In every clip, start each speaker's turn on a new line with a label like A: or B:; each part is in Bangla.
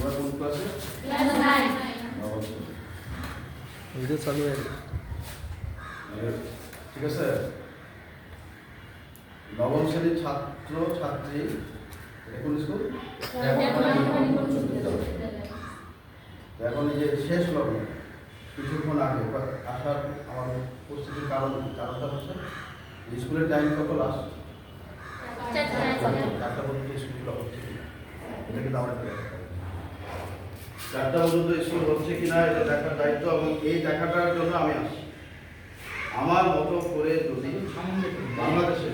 A: তোমরা কোন ক্লাসে।
B: ভিডিও চালু হয়ে
A: ঠিক আছে। নবম শ্রেণির ছাত্র ছাত্রী কোন স্কুল এখন এই যে শেষ লগ্ন কিছুক্ষণ আগে বা আসার আমার উপস্থিতির কারণ কারণটা হচ্ছে স্কুলের টাইম কত লাস্ট চারটা পর্যন্ত স্কুলগুলো হচ্ছে কিনা এটা কিন্তু আমরা। চারটা পর্যন্ত স্কুল হচ্ছে কিনা এটা দেখার দায়িত্ব এবং এই দেখাটার জন্য আমি আসি আমার মতো করে যদি বাংলাদেশে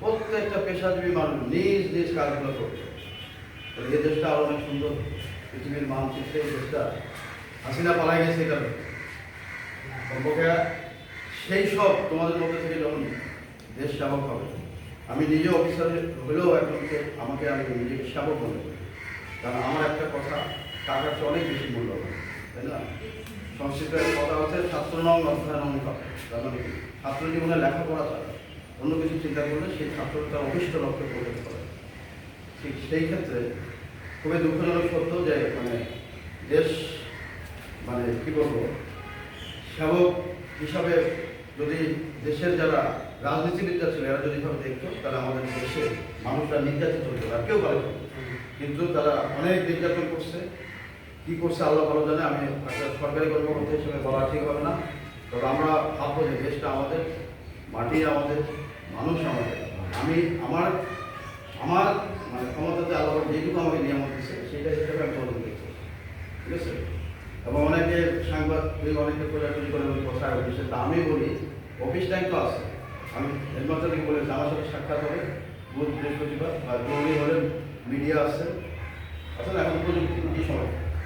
A: প্রত্যেকটা পেশাজীবী মানুষ নিজ নিজ কাজগুলো করছে এই দেশটা আরও অনেক সুন্দর পৃথিবীর মানচিত্রে এই দেশটা হাসিনা পালাই গেছে এটা কমপক্ষে সেই সব তোমাদের মধ্যে থেকে যখন দেশ সেবক হবে, আমি নিজে অফিসার হলেও একজনকে, আমাকে আমি নিজেকে সেবক মনে কারণ আমার একটা কথা টাকার চেয়ে অনেক বেশি মূল্যবান, তাই না? সংস্কৃতের কথা হচ্ছে ছাত্র নং অধ্যয়ন কথা তার মানে ছাত্র জীবনে লেখাপড়া ছাড়া অন্য কিছু চিন্তা করলে সেই ছাত্র তার অভিষ্ট লক্ষ্যে পৌঁছাতে পারে ঠিক সেই ক্ষেত্রে খুবই দুঃখজনক সত্য যে মানে দেশ মানে কি বলব, সেবক হিসাবে যদি দেশের যারা রাজনীতিবিদরা ছিল, এরা যদি ভাবে দেখতো, তাহলে আমাদের দেশে মানুষরা নির্যাতিত হতো, আর কেউ পারে কিন্তু তারা অনেক নির্যাতন করছে কি করছে আল্লাহ ভালো জানে, আমি একটা সরকারি কর্মকর্তা হিসেবে বলা ঠিক হবে না। তবে আমরা ভাববো যে দেশটা আমাদের, মাটি আমাদের, মানুষ আমাদের। আমি আমার আমার মানে ক্ষমতাতে আল্লাহ যেটুকু আমাকে নিয়ামত দিচ্ছে সেটা হিসেবে আমি তদন্ত করছি ঠিক আছে? এবং অনেকে সাংবাদিক, অনেকে খোঁজাখুঁজি করে কথা অফিসে তা আমি বলি, অফিস টাইম তো আছে। আমি হেডমাস্টার থেকে বলেছি আমার সাথে সাক্ষাৎ হবে, বুধ বৃহস্পতিবার আর জরুরি হলে মিডিয়া আছে আসলে এখন প্রযুক্তি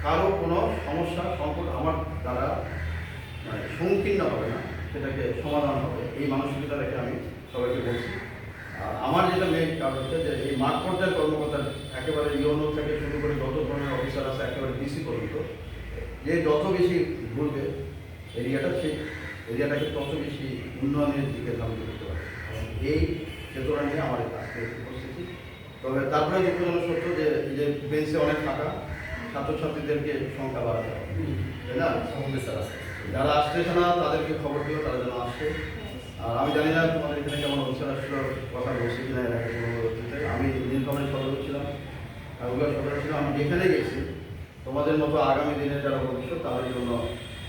A: কারও কোনো সমস্যা, সংকট আমার দ্বারা মানে সংকীর্ণ হবে না, সেটাকে সমাধান হবে। এই মানসিকতা রেখে আমি সবাইকে বলছি। আর আমার যেটা মেন কারণ হচ্ছে যে এই মাঠ পর্যায়ের কর্মকর্তা একেবারে ইউনো থেকে শুরু করে যত ধরনের অফিসার আছে, একেবারে ডিসি পর্যন্ত, যে যত বেশি ঘুরবে এরিয়াটা, সেই এরিয়াটাকে তত বেশি উন্নয়নের দিকে ধাবিত করতে পারে এই চেতনা নিয়ে আমার আজকে উপস্থিতি তবে তারপরে দুঃখজনক সত্য যে যে বেঞ্চে অনেক ফাঁকা ছাত্রছাত্রীদেরকে সংখ্যা বাড়াতে হবে। তাই না? যারা আসতেছে না তাদেরকে খবর দিও তারা যেন আসে। আর আমি জানি না তোমাদের এখানে কেমন অফিসার আসলো কথা বলছি কিনা পরবর্তীতে আমি নীলফামারী সদর ছিলাম। আর ওগুলো সদর ছিলাম। আমি যেখানে গেছি তোমাদের মতো আগামী দিনের যারা ভবিষ্যৎ তাদের জন্য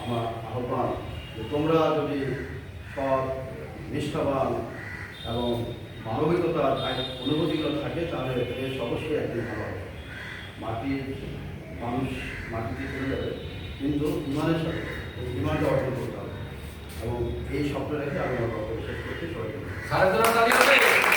A: আমার আহ্বান যে তোমরা যদি সৎ নিষ্ঠাবান এবং মানবিকতার অনুভূতিগুলো থাকে তাহলে দেশ অবশ্যই একদিন ভালো হবে। মাটির মানুষ মাটিতে চলে যাবে, কিন্তু ইমানের সাথে ইমানটা অর্জন করতে হবে। এবং এই স্বপ্ন রেখে আমি আমার করতে করছি, সবাইকে